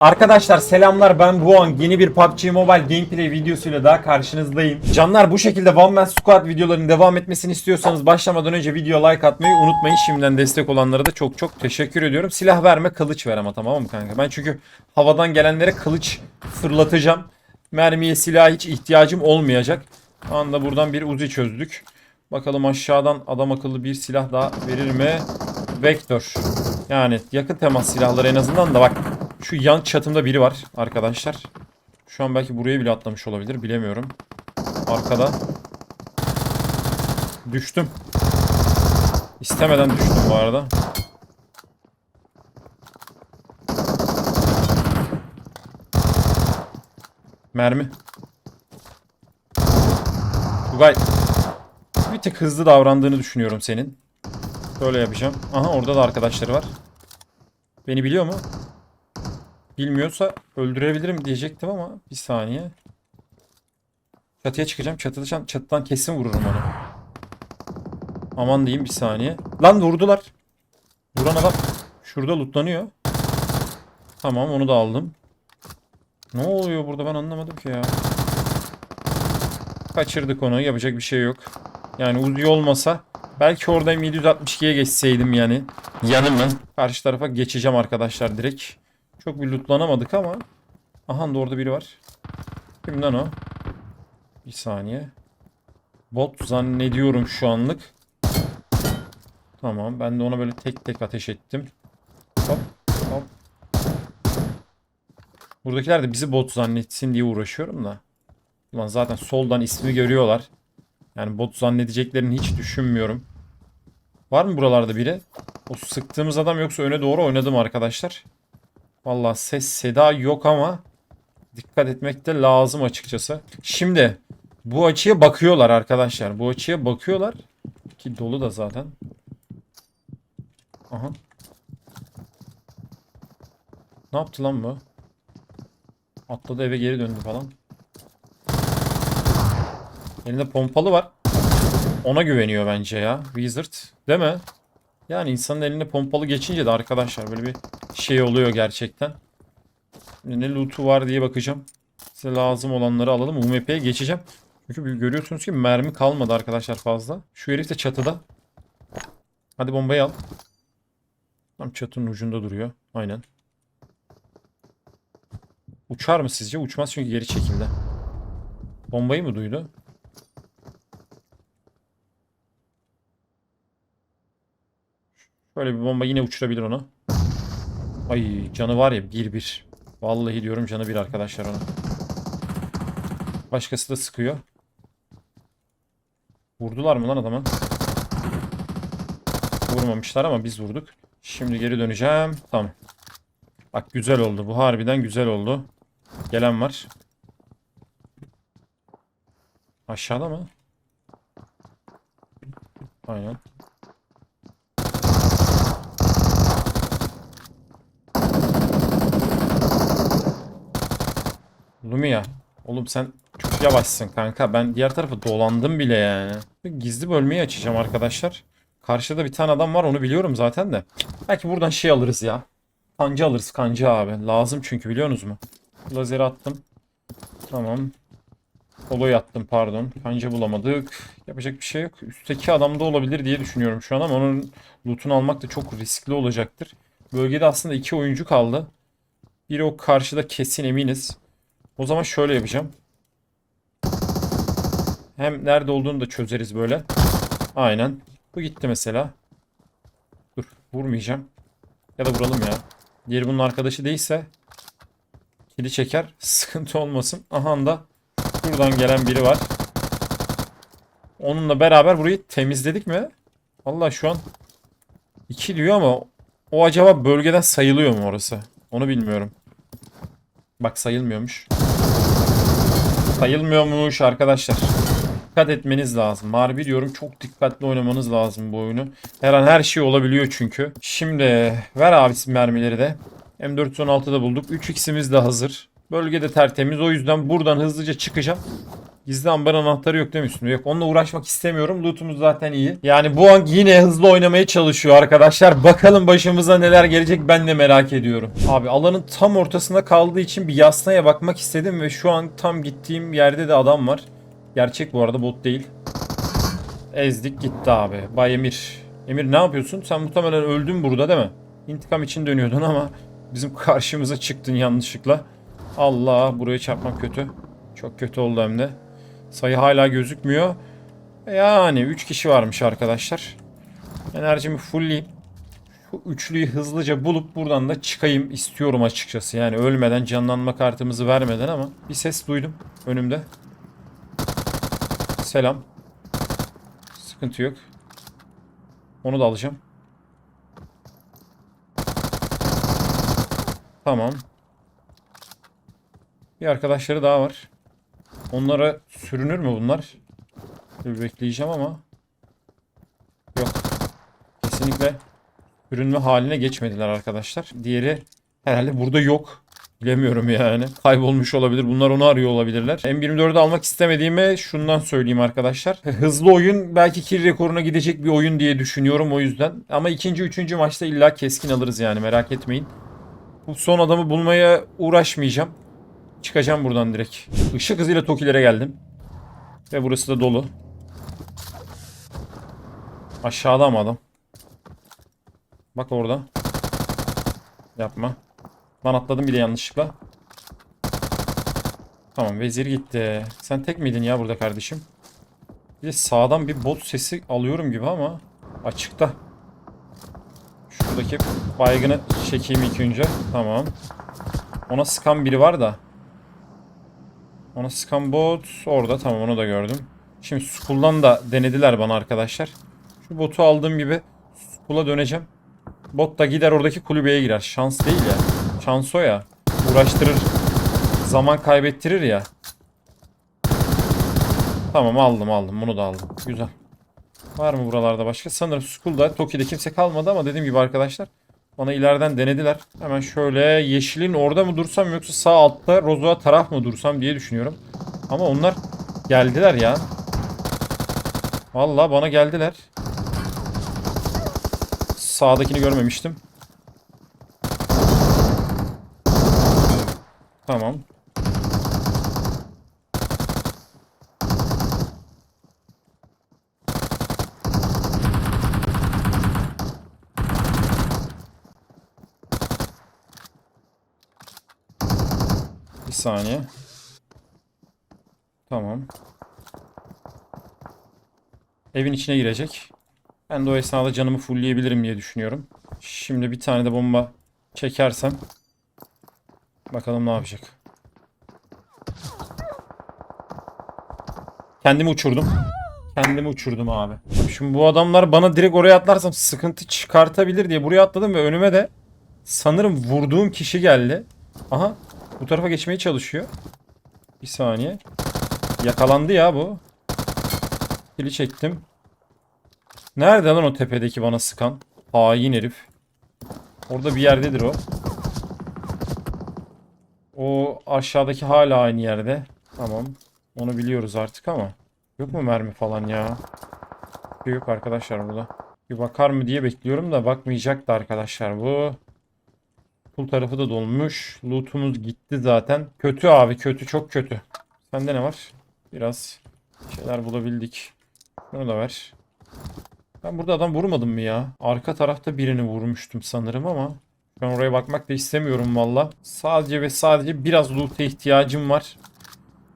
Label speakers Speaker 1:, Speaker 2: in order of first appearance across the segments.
Speaker 1: Arkadaşlar selamlar ben Buon. Yeni bir PUBG Mobile gameplay videosuyla daha karşınızdayım. Canlar bu şekilde One Man Squad videolarının devam etmesini istiyorsanız başlamadan önce video like atmayı unutmayın. Şimdiden destek olanlara da çok çok teşekkür ediyorum. Silah verme kılıç ver ama tamam mı kanka? Ben çünkü havadan gelenlere kılıç fırlatacağım. Mermiye silaha hiç ihtiyacım olmayacak. Şu anda buradan bir uzi çözdük. Bakalım aşağıdan adam akıllı bir silah daha verir mi? Vektör. Yani yakın temas silahları en azından da bak şu yan çatımda biri var arkadaşlar. Şu an belki buraya bile atlamış olabilir bilemiyorum. Arkada. Düştüm. İstemeden düştüm bu arada. Mermi. Tugay. Bir tık hızlı davrandığını düşünüyorum senin. Böyle yapacağım. Aha orada da arkadaşları var. Beni biliyor mu? Bilmiyorsa öldürebilirim diyecektim ama bir saniye. Çatıya çıkacağım. Çatıdan, çatıdan kesin vururum onu. Aman diyeyim bir saniye. Lan vurdular. Vuran adam şurada lootlanıyor. Tamam onu da aldım. Ne oluyor burada ben anlamadım ki ya. Kaçırdık onu yapacak bir şey yok. Yani Uzi olmasa belki orada 762'ye geçseydim yani. Yanımı. Karşı tarafa geçeceğim arkadaşlar direkt. Çok bir lootlanamadık ama. Aha da orada biri var. Kimden o? Bir saniye. Bot zannediyorum şu anlık. Tamam ben de ona böyle tek tek ateş ettim. Hop hop. Buradakiler de bizi bot zannetsin diye uğraşıyorum da. Ulan zaten soldan ismi görüyorlar. Yani bot zannedeceklerini hiç düşünmüyorum. Var mı buralarda biri? O sıktığımız adam yoksa öne doğru oynadım arkadaşlar. Vallahi ses seda yok ama dikkat etmek de lazım açıkçası. Şimdi bu açıya bakıyorlar arkadaşlar. Bu açıya bakıyorlar. Ki dolu da zaten. Aha. Ne yaptı lan bu? Atladı eve geri döndü falan. Elinde pompalı var. Ona güveniyor bence ya. Wizard. Değil mi? Yani insanın eline pompalı geçince de arkadaşlar böyle bir şey oluyor gerçekten. Ne loot'u var diye bakacağım. Size lazım olanları alalım. UMP'ye geçeceğim. Çünkü görüyorsunuz ki mermi kalmadı arkadaşlar fazla. Şu herif de çatıda. Hadi bombayı al. Tam çatının ucunda duruyor. Aynen. Uçar mı sizce? Uçmaz çünkü geri çekildi. Bombayı mı duydu? Böyle bir bomba yine uçurabilir onu. Ay canı var ya 1-1. Vallahi diyorum canı bir arkadaşlar ona. Başkası da sıkıyor. Vurdular mı lan adamı? Vurmamışlar ama biz vurduk. Şimdi geri döneceğim. Tamam. Bak güzel oldu. Bu harbiden güzel oldu. Gelen var. Aşağıda mı? Aynen. Oğlum sen çok yavaşsın kanka. Ben diğer tarafa dolandım bile yani. Gizli bölmeyi açacağım arkadaşlar. Karşıda bir tane adam var onu biliyorum zaten de. Belki buradan şey alırız ya. Kancı alırız kancı abi. Lazım çünkü biliyorsunuz mu? Lazeri attım. Tamam. Koloyu attım pardon. Kancı bulamadık. Yapacak bir şey yok. Üstteki adam da olabilir diye düşünüyorum şu an ama onun lootunu almak da çok riskli olacaktır. Bölgede aslında iki oyuncu kaldı. Biri o karşıda kesin eminiz. O zaman şöyle yapacağım. Hem nerede olduğunu da çözeriz böyle. Aynen. Bu gitti mesela. Dur vurmayacağım. Ya da vuralım ya. Diğeri bunun arkadaşı değilse kili çeker. Sıkıntı olmasın. Aha da buradan gelen biri var. Onunla beraber burayı temizledik mi? Vallahi şu an 2 diyor ama o acaba bölgeden sayılıyor mu orası? Onu bilmiyorum. Bak sayılmıyormuş. Sayılmıyormuş arkadaşlar. Dikkat etmeniz lazım. Harbi diyorum çok dikkatli oynamanız lazım bu oyunu. Her an her şey olabiliyor çünkü. Şimdi ver abisi mermileri de. M416'da bulduk. 3x'imiz de hazır. Bölgede tertemiz. O yüzden buradan hızlıca çıkacağım. Gizli ambar anahtarı yok değil mi üstünde? Yok onunla uğraşmak istemiyorum. Lootumuz zaten iyi. Yani bu an yine hızlı oynamaya çalışıyor arkadaşlar. Bakalım başımıza neler gelecek ben de merak ediyorum. Abi alanın tam ortasında kaldığı için bir yasnaya bakmak istedim ve şu an tam gittiğim yerde de adam var. Gerçek bu arada bot değil. Ezdik gitti abi. Bay Emir. Emir ne yapıyorsun? Sen muhtemelen öldün burada değil mi? İntikam için dönüyordun ama bizim karşımıza çıktın yanlışlıkla. Allah buraya çarpmak kötü. Çok kötü oldu hem de. Sayı hala gözükmüyor. Yani 3 kişi varmış arkadaşlar. Enerjimi fullleyeyim. Şu üçlüyü hızlıca bulup buradan da çıkayım istiyorum açıkçası. Yani ölmeden canlanma kartımızı vermeden ama bir ses duydum önümde. Selam. Sıkıntı yok. Onu da alacağım. Tamam. Bir arkadaşları daha var. Onlara sürünür mü bunlar? Bir bekleyeceğim ama. Yok. Kesinlikle sürünme haline geçmediler arkadaşlar. Diğeri herhalde burada yok. Bilemiyorum yani. Kaybolmuş olabilir. Bunlar onu arıyor olabilirler. M24'ü almak istemediğimi şundan söyleyeyim arkadaşlar. Hızlı oyun belki kill rekoruna gidecek bir oyun diye düşünüyorum o yüzden. Ama ikinci, üçüncü maçta illa keskin alırız yani merak etmeyin. Bu son adamı bulmaya uğraşmayacağım. Çıkacağım buradan direkt. Işık hızıyla Tokilere geldim. Ve burası da dolu. Aşağıda mı adam? Bak orada. Yapma. Ben atladım bile yanlışlıkla. Tamam vezir gitti. Sen tek miydin ya burada kardeşim? Bir de sağdan bir bot sesi alıyorum gibi ama açıkta. Şuradaki baygını çekeyim ilk önce. Tamam. Ona sıkan biri var da. Ona sıkan bot orada. Tamam onu da gördüm. Şimdi Skull'dan da denediler bana arkadaşlar. Şu botu aldığım gibi Skull'a döneceğim. Bot da gider oradaki kulübeye girer. Şans değil ya. Şans o ya. Uğraştırır. Zaman kaybettirir ya. Tamam aldım aldım. Bunu da aldım. Güzel. Var mı buralarda başka? Sanırım Skull'da Toki'de kimse kalmadı ama dediğim gibi arkadaşlar bana ileriden denediler. Hemen şöyle yeşilin orada mı dursam yoksa sağ altta Rozo'a taraf mı dursam diye düşünüyorum. Ama onlar geldiler ya. Vallahi bana geldiler. Sağdakini görmemiştim. Tamam. Bir saniye. Tamam. Evin içine girecek. Ben de o esnada canımı fullleyebilirim diye düşünüyorum. Şimdi bir tane de bomba çekersem bakalım ne yapacak. Kendimi uçurdum. Kendimi uçurdum abi. Şimdi bu adamlar bana direkt oraya atlarsam sıkıntı çıkartabilir diye buraya atladım ve önüme de sanırım vurduğum kişi geldi. Aha bu tarafa geçmeye çalışıyor. Bir saniye. Yakalandı ya bu. Kili çektim. Nerede lan o tepedeki bana sıkan? Hain herif. Orada bir yerdedir o. O aşağıdaki hala aynı yerde. Tamam. Onu biliyoruz artık ama. Yok mu mermi falan ya? Yok arkadaşlar burada. Bir bakar mı diye bekliyorum da bakmayacaktı arkadaşlar bu. Pul tarafı da dolmuş. Lootumuz gitti zaten. Kötü abi kötü çok kötü. Sende ne var? Biraz şeyler bulabildik. Bunu da ver. Ben burada adam vurmadım mı ya? Arka tarafta birini vurmuştum sanırım ama. Ben oraya bakmak da istemiyorum valla. Sadece ve sadece biraz loot'a ihtiyacım var.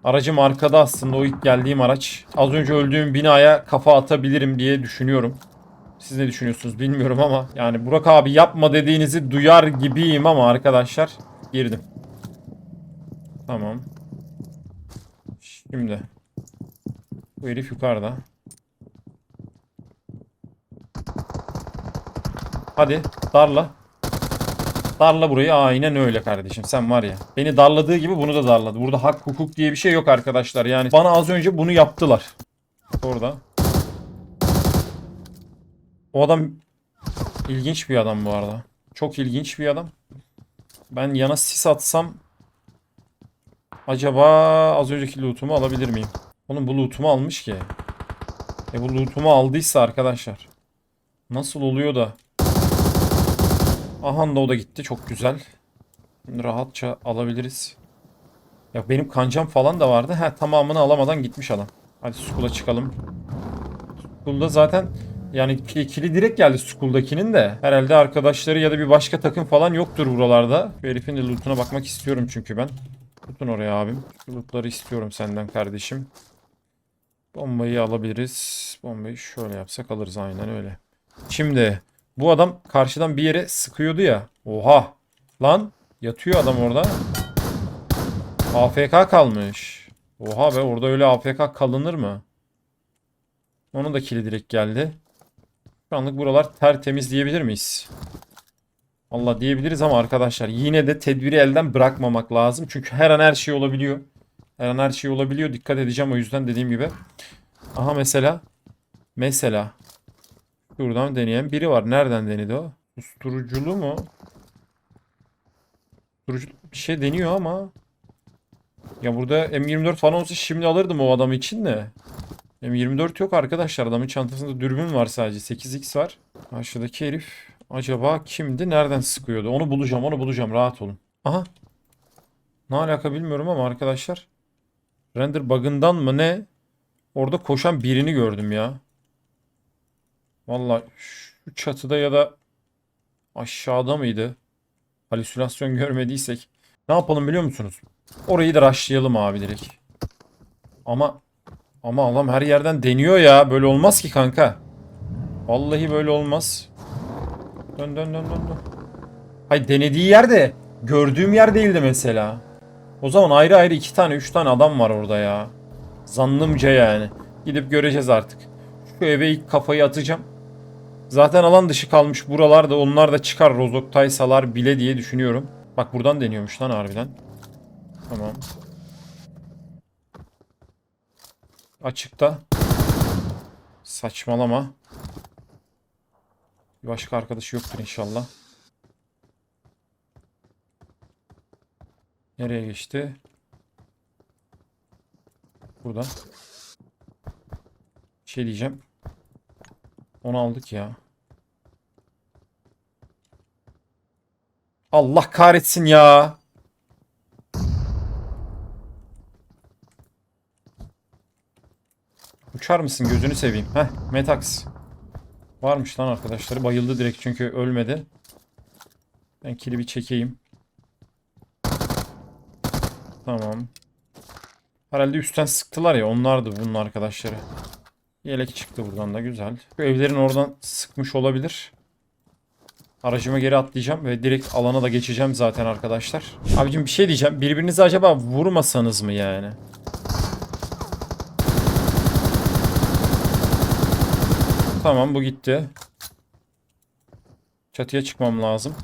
Speaker 1: Aracım arkada aslında o ilk geldiğim araç. Az önce öldüğüm binaya kafa atabilirim diye düşünüyorum. Siz ne düşünüyorsunuz bilmiyorum ama yani Burak abi yapma dediğinizi duyar gibiyim ama arkadaşlar girdim. Tamam. Şimdi bu herif yukarıda. Hadi darla. Darla burayı aynen öyle kardeşim sen var ya. Beni darladığı gibi bunu da darladı. Burada hak hukuk diye bir şey yok arkadaşlar. Yani bana az önce bunu yaptılar. Orada. O adam ilginç bir adam bu arada. Çok ilginç bir adam. Ben yana sis atsam acaba az önceki lootumu alabilir miyim? Oğlum bu lootumu almış ki. E bu lootumu aldıysa arkadaşlar. Nasıl oluyor da? Aha da o da gitti. Çok güzel. Şimdi rahatça alabiliriz. Ya benim kancam falan da vardı. Ha tamamını alamadan gitmiş adam. Hadi Skull'a çıkalım. Skull'da zaten yani ki- kili direkt geldi Skull'dakinin de. Herhalde arkadaşları ya da bir başka takım falan yoktur buralarda. Şu herifin de lootuna bakmak istiyorum çünkü ben. Tutun oraya abim. Lootları istiyorum senden kardeşim. Bombayı alabiliriz. Bombayı şöyle yapsak alırız aynen öyle. Şimdi bu adam karşıdan bir yere sıkıyordu ya. Oha. Lan yatıyor adam orada. AFK kalmış. Oha be orada öyle AFK kalınır mı? Onun da kili direkt geldi. Anlık buralar tertemiz diyebilir miyiz? Allah diyebiliriz ama arkadaşlar yine de tedbiri elden bırakmamak lazım. Çünkü her an her şey olabiliyor. Her an her şey olabiliyor. Dikkat edeceğim o yüzden dediğim gibi. Aha mesela. Mesela. Şuradan deneyen biri var. Nereden denedi o? Susturuculu mu? Susturucu bir şey deniyor ama. Ya burada M24 falan olsa şimdi alırdım o adam için de. M24 yok arkadaşlar. Adamın çantasında dürbün var sadece. 8x var. Karşıdaki herif acaba kimdi? Nereden sıkıyordu? Onu bulacağım, onu bulacağım. Rahat olun. Aha. Ne alaka bilmiyorum ama arkadaşlar. Render bug'ından mı ne? Orada koşan birini gördüm ya. Vallahi şu çatıda ya da aşağıda mıydı? Halüsinasyon görmediysek. Ne yapalım biliyor musunuz? Orayı da rushlayalım abi direkt. Ama ama adam her yerden deniyor ya. Böyle olmaz ki kanka. Vallahi böyle olmaz. Dön dön dön dön dön. Hay denediği yerde gördüğüm yer değildi mesela. O zaman ayrı ayrı iki tane üç tane adam var orada ya. Zannımca yani. Gidip göreceğiz artık. Şu eve ilk kafayı atacağım. Zaten alan dışı kalmış buralarda onlar da çıkar Rozoktaysalar bile diye düşünüyorum. Bak buradan deniyormuş lan harbiden. Tamam. Açıkta. Saçmalama. Bir başka arkadaşı yoktur inşallah. Nereye geçti? Burada. Bir şey diyeceğim. Onu aldık ya. Allah kahretsin ya. Uçar mısın gözünü seveyim. Heh Metax. Varmış lan arkadaşları. Bayıldı direkt çünkü ölmedi. Ben kili bir çekeyim. Tamam. Herhalde üstten sıktılar ya. Onlardı bunun arkadaşları. Yelek çıktı buradan da güzel. Şu evlerin oradan sıkmış olabilir. Aracıma geri atlayacağım ve direkt alana da geçeceğim zaten arkadaşlar. Abicim bir şey diyeceğim. Birbirinizi acaba vurmasanız mı yani? Tamam bu gitti. Çatıya çıkmam lazım.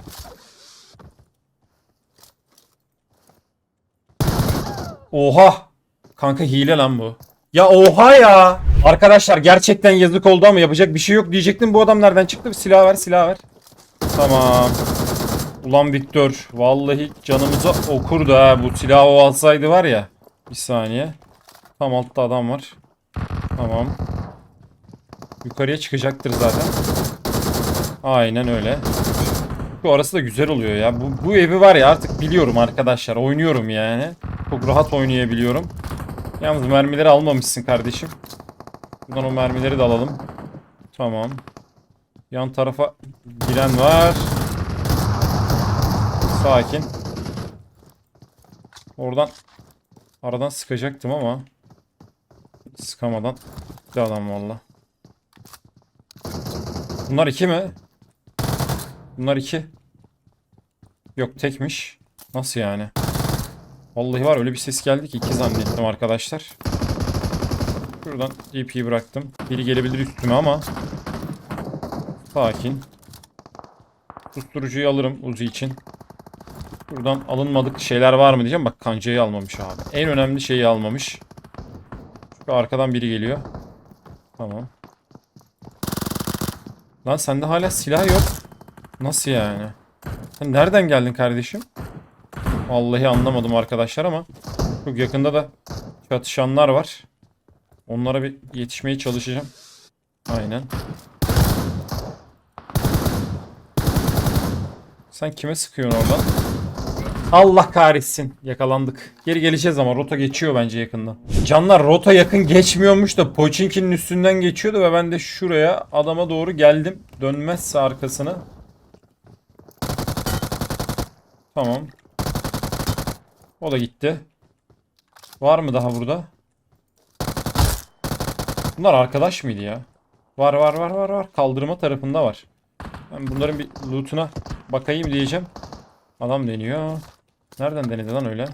Speaker 1: Oha! Kanka hile lan bu. Ya oha ya! Arkadaşlar gerçekten yazık oldu ama yapacak bir şey yok diyecektim. Bu adam nereden çıktı? Silah ver, silah ver. Tamam. Ulan Victor. Vallahi canımıza okurdu ha. Bu silahı o alsaydı var ya. Bir saniye. Tam altta adam var. Tamam. Yukarıya çıkacaktır zaten. Aynen öyle. Şu arası da güzel oluyor ya. Bu, bu evi var ya artık biliyorum arkadaşlar. Oynuyorum yani. Çok rahat oynayabiliyorum. Yalnız mermileri almamışsın kardeşim. Buradan o mermileri de alalım. Tamam. Yan tarafa giren var. Sakin. Oradan aradan sıkacaktım ama sıkamadan bir adam valla. Bunlar iki mi? Bunlar iki. Yok tekmiş. Nasıl yani? Vallahi var öyle bir ses geldi ki iki zannettim arkadaşlar. Şuradan GP'yi bıraktım. Biri gelebilir üstüme ama Sakin. Susturucuyu alırım Uzi için. Buradan alınmadık şeyler var mı diyeceğim. Bak kancayı almamış abi. En önemli şeyi almamış. Şu arkadan biri geliyor. Tamam. Lan sende hala silah yok. Nasıl yani? Sen nereden geldin kardeşim? Vallahi anlamadım arkadaşlar ama çok yakında da çatışanlar var. Onlara bir yetişmeye çalışacağım. Aynen. Sen kime sıkıyorsun oradan? Allah kahretsin. Yakalandık. Geri geleceğiz ama rota geçiyor bence yakında. Canlar rota yakın geçmiyormuş da Pochinki'nin üstünden geçiyordu ve ben de şuraya adama doğru geldim. Dönmezse arkasını. Tamam. O da gitti. Var mı daha burada? Bunlar arkadaş mıydı ya? Var var var var var. Kaldırma tarafında var. Ben bunların bir loot'una bakayım diyeceğim. Adam deniyor. Nereden denedi lan öyle?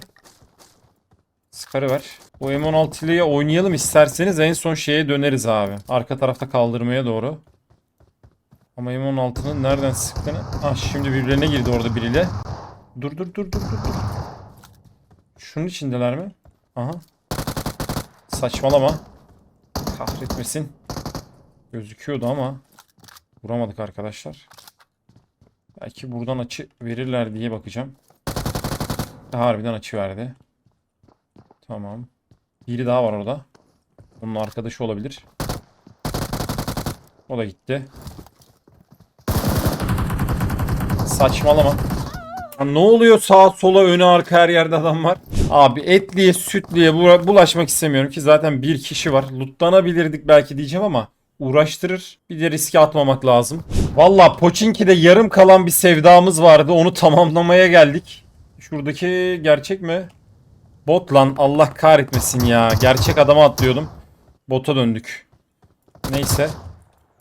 Speaker 1: Scar'ı ver. Bu M16'lıyı oynayalım isterseniz en son şeye döneriz abi. Arka tarafta kaldırmaya doğru. Ama M16'nın nereden sıktığını... Ah şimdi birbirlerine girdi orada biriyle. Dur dur dur dur. dur. Şunun içindeler mi? Aha. Saçmalama. Kahretmesin. Gözüküyordu ama vuramadık arkadaşlar. Belki buradan açı verirler diye bakacağım. Harbiden açı verdi. Tamam. Biri daha var orada. Onun arkadaşı olabilir. O da gitti. Saçmalama. Ya ne oluyor sağa sola öne arka her yerde adam var. Abi etliye sütliye bula- bulaşmak istemiyorum ki zaten bir kişi var. Lootlanabilirdik belki diyeceğim ama uğraştırır. Bir de riske atmamak lazım. Valla Pochinki'de yarım kalan bir sevdamız vardı. Onu tamamlamaya geldik. Şuradaki gerçek mi? Bot lan Allah kahretmesin ya. Gerçek adama atlıyordum. Bota döndük. Neyse.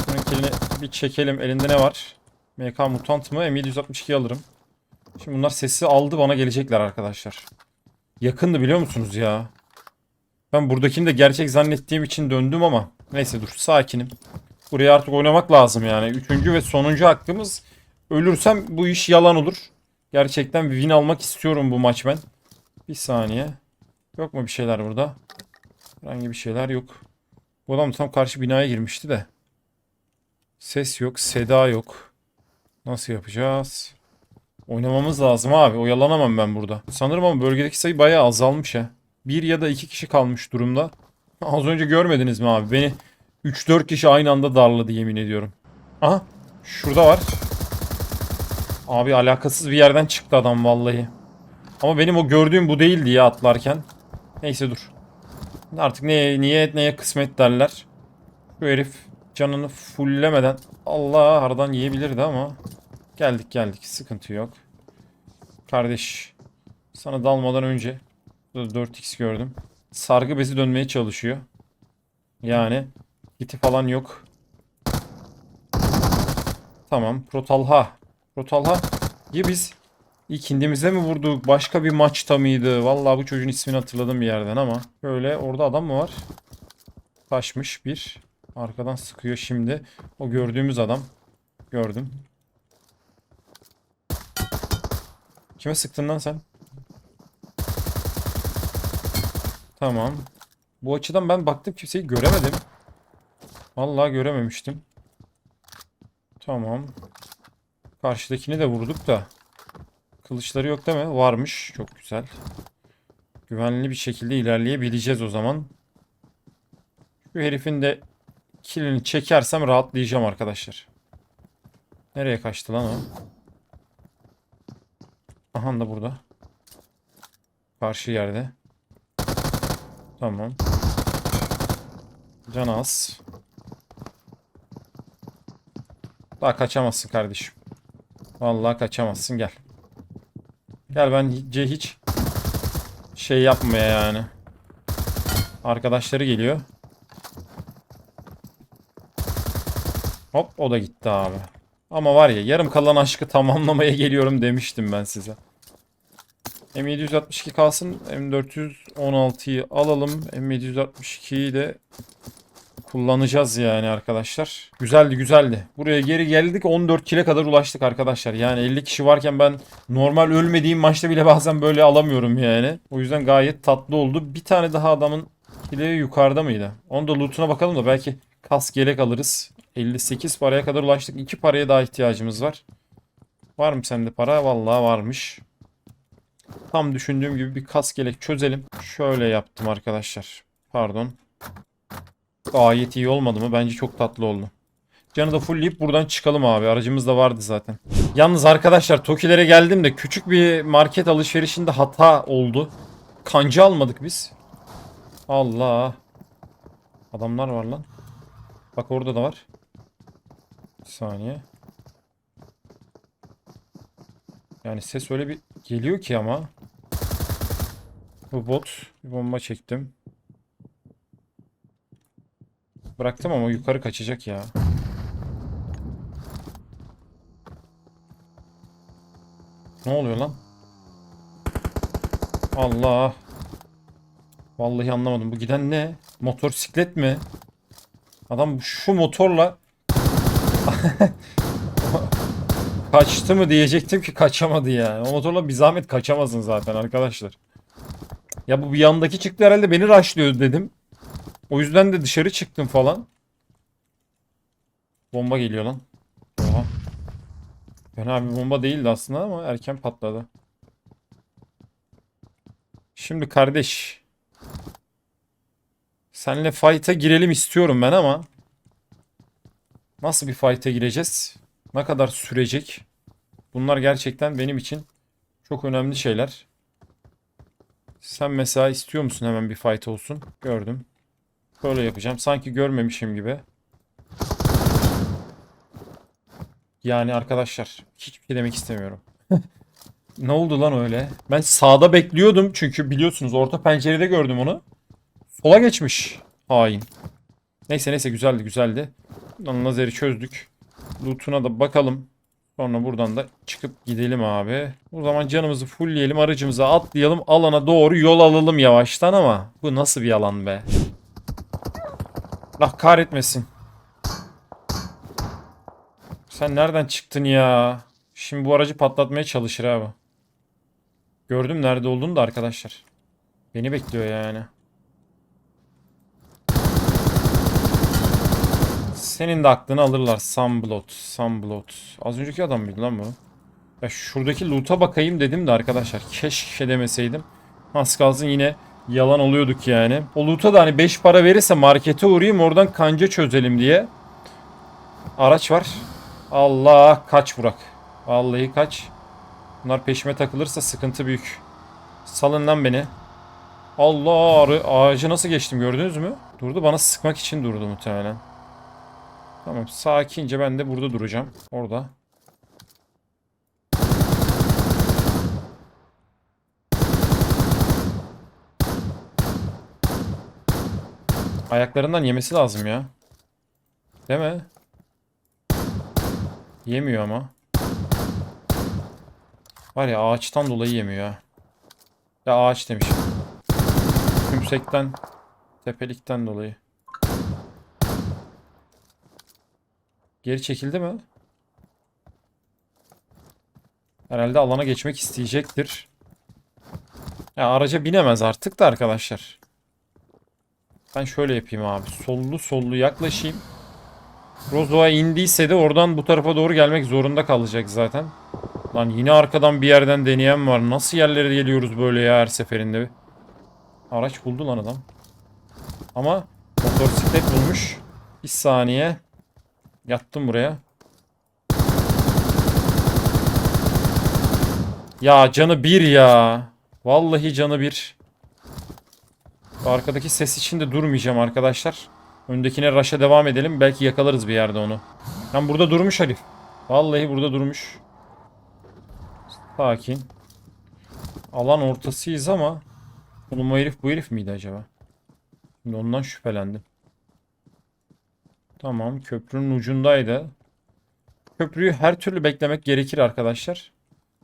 Speaker 1: Bunun kilini bir çekelim. Elinde ne var? MK mutant mı? M762 alırım. Şimdi bunlar sesi aldı bana gelecekler arkadaşlar. Yakındı biliyor musunuz ya? Ben buradakini de gerçek zannettiğim için döndüm ama. Neyse dur sakinim. Buraya artık oynamak lazım yani. Üçüncü ve sonuncu hakkımız. Ölürsem bu iş yalan olur. Gerçekten bir win almak istiyorum bu maç ben. Bir saniye. Yok mu bir şeyler burada? Herhangi bir şeyler yok. Bu adam tam karşı binaya girmişti de. Ses yok, seda yok. Nasıl yapacağız? Oynamamız lazım abi. Oyalanamam ben burada. Sanırım ama bölgedeki sayı bayağı azalmış ha. Bir ya da iki kişi kalmış durumda. Az önce görmediniz mi abi? Beni 3-4 kişi aynı anda darladı yemin ediyorum. Aha. Şurada var. Abi alakasız bir yerden çıktı adam vallahi. Ama benim o gördüğüm bu değildi ya atlarken. Neyse dur. Artık neye niyet neye kısmet derler. Şu herif canını fulllemeden Allah haradan yiyebilirdi ama geldik geldik sıkıntı yok. Kardeş sana dalmadan önce burada 4x gördüm. Sargı bezi dönmeye çalışıyor. Yani giti falan yok. Tamam Protalha. Protalha. Ya biz ikindimize mi vurduk? Başka bir maçta mıydı? Vallahi bu çocuğun ismini hatırladım bir yerden ama. Böyle orada adam mı var? Taşmış bir. Arkadan sıkıyor şimdi. O gördüğümüz adam. Gördüm. Kime sıktın lan sen? Tamam. Bu açıdan ben baktım kimseyi göremedim. Vallahi görememiştim. Tamam. Karşıdakini de vurduk da. Kılıçları yok değil mi? Varmış. Çok güzel. Güvenli bir şekilde ilerleyebileceğiz o zaman. Şu herifin de kilini çekersem rahatlayacağım arkadaşlar. Nereye kaçtı lan o? Aha da burada. Karşı yerde. Tamam. Can az. Daha kaçamazsın kardeşim. Vallahi kaçamazsın gel. Gel bence hiç şey yapmaya yani. Arkadaşları geliyor. Hop o da gitti abi. Ama var ya yarım kalan aşkı tamamlamaya geliyorum demiştim ben size. M762 kalsın. M416'yı alalım. M762'yi de kullanacağız yani arkadaşlar. Güzeldi güzeldi. Buraya geri geldik 14 kile kadar ulaştık arkadaşlar. Yani 50 kişi varken ben normal ölmediğim maçta bile bazen böyle alamıyorum yani. O yüzden gayet tatlı oldu. Bir tane daha adamın kile yukarıda mıydı? Onu da lootuna bakalım da belki kask yelek alırız. 58 paraya kadar ulaştık. 2 paraya daha ihtiyacımız var. Var mı sende para? Vallahi varmış. Tam düşündüğüm gibi bir kask yelek çözelim. Şöyle yaptım arkadaşlar. Pardon. Gayet iyi olmadı mı? Bence çok tatlı oldu. Canı da fullleyip buradan çıkalım abi. Aracımız da vardı zaten. Yalnız arkadaşlar Tokilere geldim de küçük bir market alışverişinde hata oldu. Kancı almadık biz. Allah. Adamlar var lan. Bak orada da var. Bir saniye. Yani ses öyle bir geliyor ki ama. Bu bot. Bir bomba çektim. Bıraktım ama yukarı kaçacak ya. Ne oluyor lan? Allah. Vallahi anlamadım. Bu giden ne? Motosiklet mi? Adam şu motorla kaçtı mı diyecektim ki kaçamadı ya. O motorla bir zahmet kaçamazsın zaten arkadaşlar. Ya bu bir yandaki çıktı herhalde beni rushlıyor dedim. O yüzden de dışarı çıktım falan. Bomba geliyor lan. Oha. Fena bir bomba değildi aslında ama erken patladı. Şimdi kardeş. Senle fight'a girelim istiyorum ben ama. Nasıl bir fight'a gireceğiz? Ne kadar sürecek? Bunlar gerçekten benim için çok önemli şeyler. Sen mesela istiyor musun hemen bir fight olsun? Gördüm. Böyle yapacağım. Sanki görmemişim gibi. Yani arkadaşlar hiçbir şey demek istemiyorum. ne oldu lan öyle? Ben sağda bekliyordum çünkü biliyorsunuz orta pencerede gördüm onu. Sola geçmiş. Hain. Neyse neyse güzeldi güzeldi. Buradan lazeri çözdük. Loot'una da bakalım. Sonra buradan da çıkıp gidelim abi. O zaman canımızı fullleyelim. Aracımıza atlayalım. Alana doğru yol alalım yavaştan ama. Bu nasıl bir alan be? Allah kahretmesin. Sen nereden çıktın ya? Şimdi bu aracı patlatmaya çalışır abi. Gördüm nerede olduğunu da arkadaşlar. Beni bekliyor yani. Senin de aklını alırlar. Sunblot. Sunblot. Az önceki adam mıydı lan bu? Ya şuradaki loot'a bakayım dedim de arkadaşlar. Keşke demeseydim. Az kalsın yine yalan oluyorduk yani. O loot'a da hani 5 para verirse markete uğrayayım oradan kanca çözelim diye. Araç var. Allah kaç Burak. Vallahi kaç. Bunlar peşime takılırsa sıkıntı büyük. Salın lan beni. Allah ağacı nasıl geçtim gördünüz mü? Durdu bana sıkmak için durdu muhtemelen. Tamam sakince ben de burada duracağım. Orada. Ayaklarından yemesi lazım ya. Değil mi? Yemiyor ama. Var ya ağaçtan dolayı yemiyor ha. Ya ağaç demişim. Yüksekten, tepelikten dolayı. Geri çekildi mi? Herhalde alana geçmek isteyecektir. Ya araca binemez artık da arkadaşlar. Ben şöyle yapayım abi. Sollu sollu yaklaşayım. Rozo'a indiyse de oradan bu tarafa doğru gelmek zorunda kalacak zaten. Lan yine arkadan bir yerden deneyen var. Nasıl yerlere geliyoruz böyle ya her seferinde? Araç buldu lan adam. Ama motosiklet bulmuş. Bir saniye. Yattım buraya. Ya canı bir ya. Vallahi canı bir. Arkadaki ses için de durmayacağım arkadaşlar. Öndekine raşa devam edelim. Belki yakalarız bir yerde onu. Lan burada durmuş herif. Vallahi burada durmuş. Sakin. Alan ortasıyız ama Oğlum o herif bu herif miydi acaba? Şimdi ondan şüphelendim. Tamam köprünün ucundaydı. Köprüyü her türlü beklemek gerekir arkadaşlar.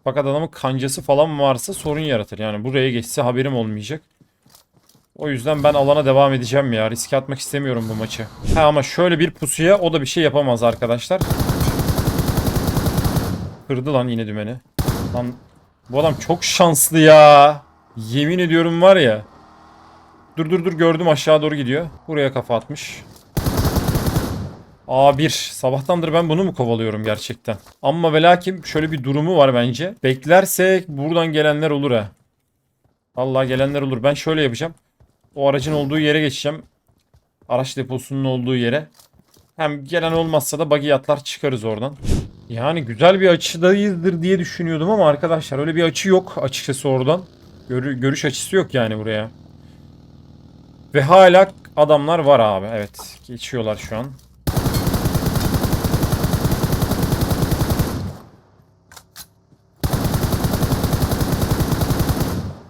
Speaker 1: Fakat adamın kancası falan varsa sorun yaratır. Yani buraya geçse haberim olmayacak. O yüzden ben alana devam edeceğim ya. Riske atmak istemiyorum bu maçı. Ha ama şöyle bir pusuya o da bir şey yapamaz arkadaşlar. Kırdı lan yine dümeni. Lan bu adam çok şanslı ya. Yemin ediyorum var ya. Dur dur dur gördüm aşağı doğru gidiyor. Buraya kafa atmış. A1. Sabahtandır ben bunu mu kovalıyorum gerçekten? Ama ve şöyle bir durumu var bence. Beklersek buradan gelenler olur ha. Vallahi gelenler olur. Ben şöyle yapacağım. O aracın olduğu yere geçeceğim. Araç deposunun olduğu yere. Hem gelen olmazsa da buggy atlar çıkarız oradan. Yani güzel bir açıdayızdır diye düşünüyordum ama arkadaşlar öyle bir açı yok açıkçası oradan. Görü- görüş açısı yok yani buraya. Ve hala adamlar var abi. Evet geçiyorlar şu an.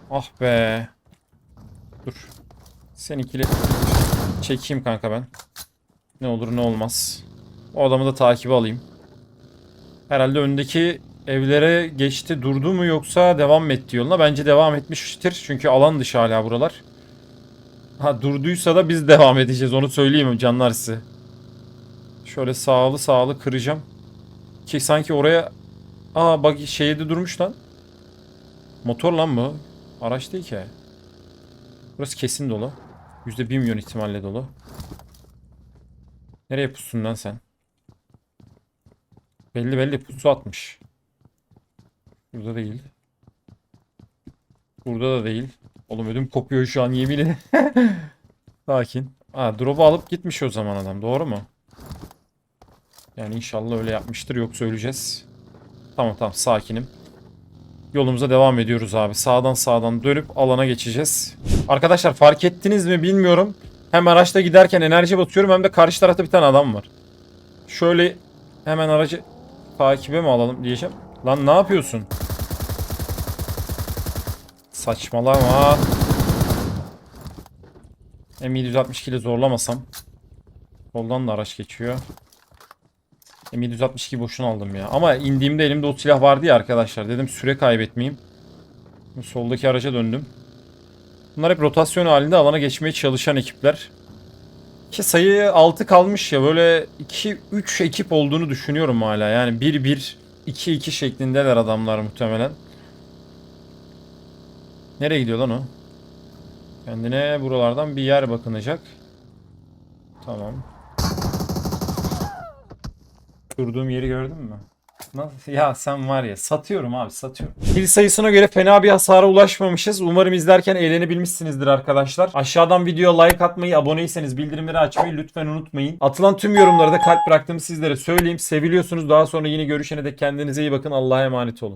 Speaker 1: Ah be. Dur. Seninkili çekeyim kanka ben. Ne olur ne olmaz. O adamı da takibe alayım. Herhalde öndeki evlere geçti durdu mu yoksa devam mı etti yoluna? Bence devam etmiştir. Çünkü alan dışı hala buralar. Ha durduysa da biz devam edeceğiz onu söyleyeyim canlar size. Şöyle sağlı sağlı kıracağım. Ki sanki oraya... Aa bak şeyde durmuş lan. Motor lan bu. Araç değil ki. Burası kesin dolu. %1 milyon ihtimalle dolu. Nereye pussun lan sen? Belli belli pusu atmış. Burada değil. Burada da değil. Oğlum ödüm kopuyor şu an yemin ederim. Sakin. Aa drop'u alıp gitmiş o zaman adam. Doğru mu? Yani inşallah öyle yapmıştır. Yoksa öleceğiz. Tamam tamam sakinim. Yolumuza devam ediyoruz abi. Sağdan sağdan dönüp alana geçeceğiz. Arkadaşlar fark ettiniz mi bilmiyorum. Hem araçta giderken enerji basıyorum hem de karşı tarafta bir tane adam var. Şöyle hemen aracı takibe mi alalım diyeceğim. Lan ne yapıyorsun? Saçmalama. M762 ile zorlamasam. Soldan da araç geçiyor. M762 boşuna aldım ya. Ama indiğimde elimde o silah vardı ya arkadaşlar. Dedim süre kaybetmeyeyim. Soldaki araca döndüm. Bunlar hep rotasyon halinde alana geçmeye çalışan ekipler. Ki sayı 6 kalmış ya böyle 2-3 ekip olduğunu düşünüyorum hala. Yani 1-1 2-2 şeklindeler adamlar muhtemelen. Nereye gidiyor lan o? Kendine buralardan bir yer bakınacak. Tamam. Durduğum yeri gördün mü? Nasıl? Ya sen var ya satıyorum abi satıyorum. Kill sayısına göre fena bir hasara ulaşmamışız. Umarım izlerken eğlenebilmişsinizdir arkadaşlar. Aşağıdan videoya like atmayı, aboneyseniz bildirimleri açmayı lütfen unutmayın. Atılan tüm yorumlara da kalp bıraktığımı sizlere söyleyeyim. Seviliyorsunuz. Daha sonra yine görüşene de kendinize iyi bakın. Allah'a emanet olun.